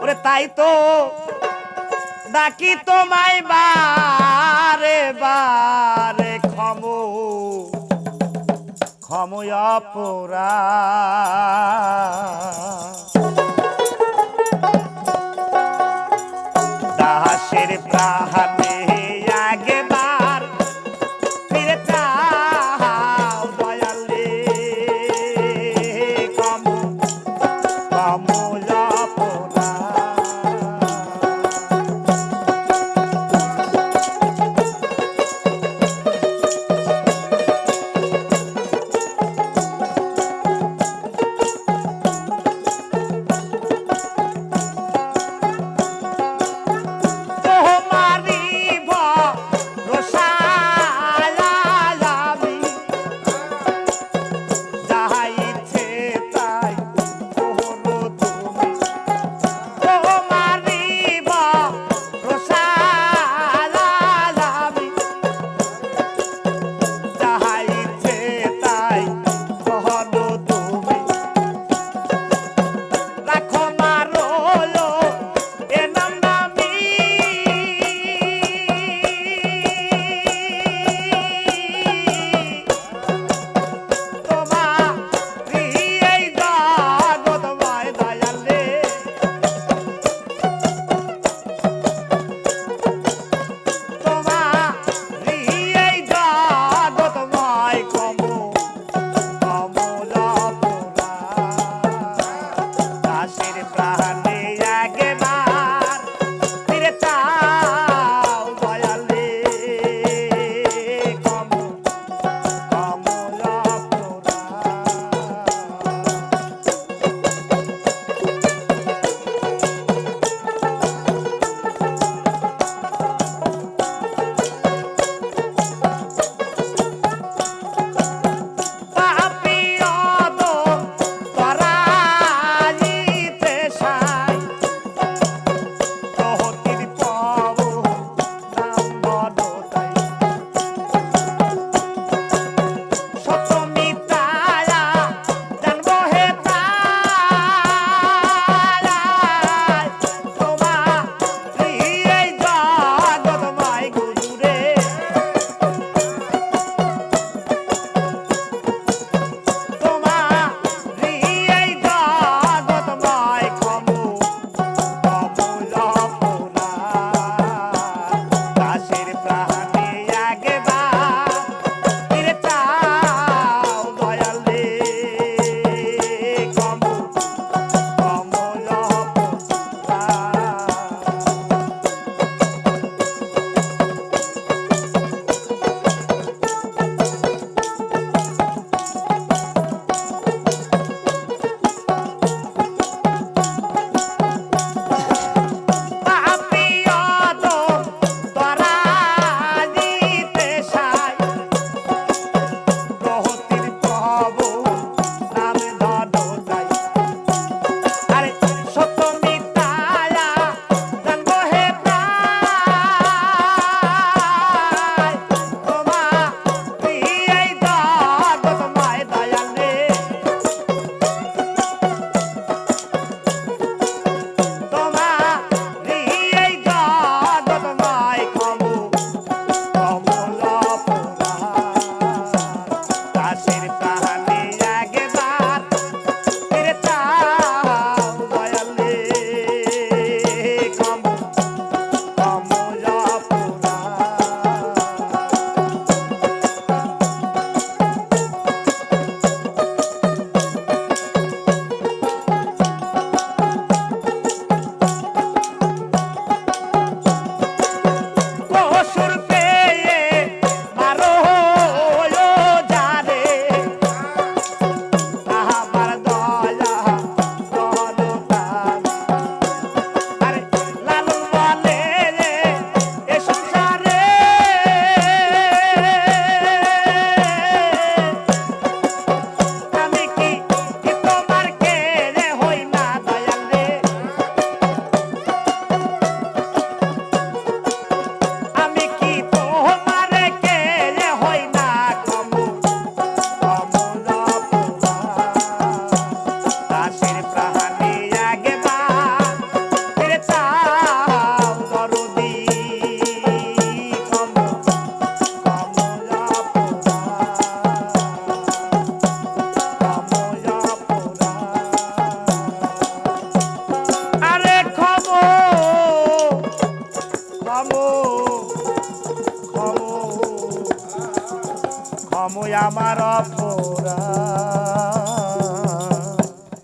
ওরে তাই তো ডাকি তোমায় বারে বারে ক্ষম ক্ষময় অপরা খমো খামো খামো আমার অপরাধ।